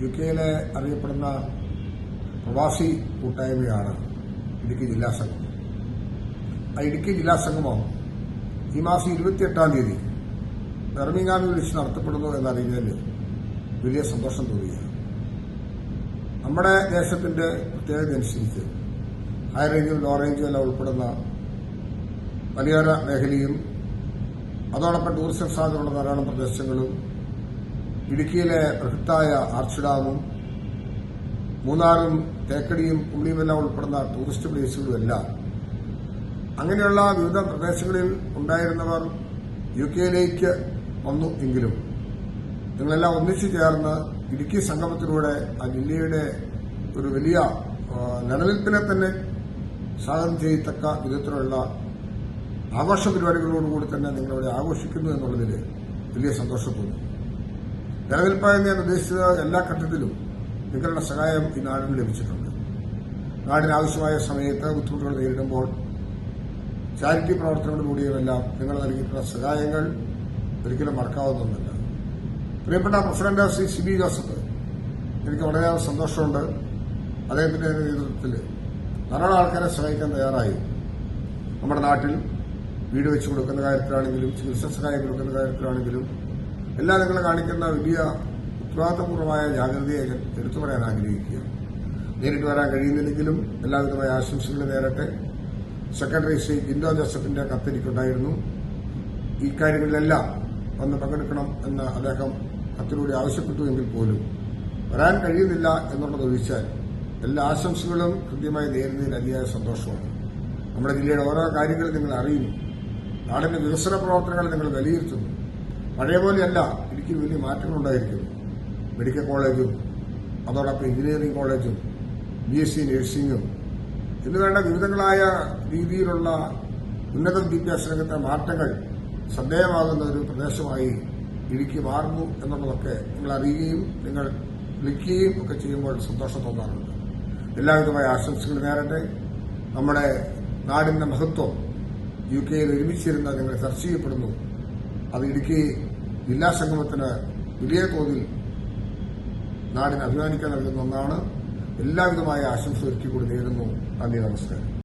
U കെയിലെ അറിയപ്പെടുന്ന പ്രവാസി കൂട്ടായ്മയാണ് ഇടുക്കി ജില്ലാ സംഘം. ആ ഇടുക്കി ജില്ലാ സംഗമം ഈ മാസം ഇരുപത്തിയെട്ടാം തീയതി ബെർമിംഗാമിൽ വെച്ച് നടത്തപ്പെടുന്നു എന്നറിയുന്നതിൽ വലിയ സന്തോഷം തോന്നുകയാണ്. നമ്മുടെ ദേശത്തിന്റെ പ്രത്യേകത അനുസരിച്ച് ഹൈ റേഞ്ചും ലോ റേഞ്ചും എല്ലാം ഉൾപ്പെടുന്ന മലയോര മേഖലയും അതോടൊപ്പം ടൂറിസം സാധ്യതയുള്ള ധാരാളം പ്രദേശങ്ങളും ഇടുക്കിയിലെ ബൃഹത്തായ ആർച്ച് ഡാമും മൂന്നാറും തേക്കടിയും പുള്ളിയുമെല്ലാം ഉൾപ്പെടുന്ന ടൂറിസ്റ്റ് പ്ലേസുകളുമെല്ലാം അങ്ങനെയുള്ള വിവിധ പ്രദേശങ്ങളിൽ ഉണ്ടായിരുന്നവർ യു കെയിലേക്ക് വന്നു എങ്കിലും നിങ്ങളെല്ലാം ഒന്നിച്ചു ചേർന്ന് ഇടുക്കി സംഗമത്തിലൂടെ ആ ജില്ലയുടെ ഒരു വലിയ നിലനിൽപ്പിനെ തന്നെ സ്വാഗതം ചെയ്യത്തക്ക വിധത്തിലുള്ള ആഘോഷ പരിപാടികളോടുകൂടി തന്നെ നിങ്ങളവിടെ ആഘോഷിക്കുന്നു എന്നുള്ളതിൽ വലിയ സന്തോഷം തോന്നുന്നു നിലനിൽപ്പായി ഞാൻ ഉദ്ദേശിച്ചത് എല്ലാ ഘട്ടത്തിലും നിങ്ങളുടെ സഹായം ഈ നാടിന് ലഭിച്ചിട്ടുണ്ട്. നാടിന് ആവശ്യമായ സമയത്ത് ബുദ്ധിമുട്ടുകൾ നേരിടുമ്പോൾ ചാരിറ്റി പ്രവർത്തനങ്ങളിലൂടെയുമെല്ലാം നിങ്ങൾ നൽകിയിട്ടുള്ള സഹായങ്ങൾ ഒരിക്കലും മറക്കാവുന്നതല്ല പ്രിയപ്പെട്ട president Shri C B Joseph എനിക്ക് വളരെയേറെ സന്തോഷമുണ്ട്. അദ്ദേഹത്തിന്റെ നേതൃത്വത്തിൽ ധാരാളം ആൾക്കാരെ സഹായിക്കാൻ തയ്യാറായി. നമ്മുടെ നാട്ടിൽ വീട് വെച്ച് കൊടുക്കുന്ന കാര്യത്തിലാണെങ്കിലും ചികിത്സാ സഹായം കൊടുക്കുന്ന കാര്യത്തിലാണെങ്കിലും എല്ലാം നിങ്ങൾ കാണിക്കുന്ന വലിയ ഉത്തരവാദിത്തപൂർവമായ ജാഗ്രതയെ എടുത്തു പറയാൻ ആഗ്രഹിക്കുക. നേരിട്ട് വരാൻ കഴിയുന്നില്ലെങ്കിലും എല്ലാവിധമായ ആശംസകൾ നേരട്ടെ. സെക്രട്ടറി ശ്രീ ജിൻഡോ ജോസഫിന്റെ കത്തെനിക്കുണ്ടായിരുന്നു. ഈ കാര്യങ്ങളിലെല്ലാം വന്ന് പങ്കെടുക്കണം എന്ന് അദ്ദേഹം കത്തിലൂടെ ആവശ്യപ്പെട്ടു എങ്കിൽ പോലും വരാൻ കഴിയുന്നില്ല എന്നുള്ളത് ഒഴിച്ചാൽ എല്ലാ ആശംസകളും കൃത്യമായി നേരുന്നതിൽ അതിയായ സന്തോഷമാണ്. നമ്മുടെ ജില്ലയുടെ ഓരോ കാര്യങ്ങളും നിങ്ങൾ അറിയുന്നു. നാടിന്റെ വികസന പ്രവർത്തനങ്ങൾ നിങ്ങൾ വിലയിരുത്തുന്നു. പഴയ പോലെയല്ല ഇടുക്കി വലിയ മാറ്റങ്ങൾ ഉണ്ടായിരിക്കുന്നു മെഡിക്കൽ കോളേജും അതോടൊപ്പം എഞ്ചിനീയറിംഗ് കോളേജും ബി എസ് സി നഴ്സിംഗും. എന്ന് വേണ്ട വിവിധങ്ങളായ രീതിയിലുള്ള ഉന്നത വിദ്യാഭ്യാസ രംഗത്തെ മാറ്റങ്ങൾ ശ്രദ്ധേയമാകുന്ന ഒരു പ്രദേശമായി ഇടുക്കി മാറുന്നു എന്നുള്ളതൊക്കെ നിങ്ങൾ അറിയുകയും നിങ്ങൾ വിളിക്കുകയും ഒക്കെ ചെയ്യുമ്പോൾ സന്തോഷം തോന്നാറുണ്ട്. എല്ലാവിധമായ ആശംസകൾ നേരട്ടെ. നമ്മുടെ നാടിന്റെ മഹത്വം യു കെയിൽ ഒരുമിച്ചിരുന്ന നിങ്ങൾ ചർച്ച ചെയ്യപ്പെടുന്നു. അത് ഇടുക്കി ജില്ലാ സംഗമത്തിന് വലിയ തോതിൽ നാടിന് അഭിമാനിക്കാൻ നൽകുന്ന ഒന്നാണ്. എല്ലാവിധമായ ആശംസ ഒരുക്കി കൂടി നേരുന്നു നന്ദി നമസ്കാരം.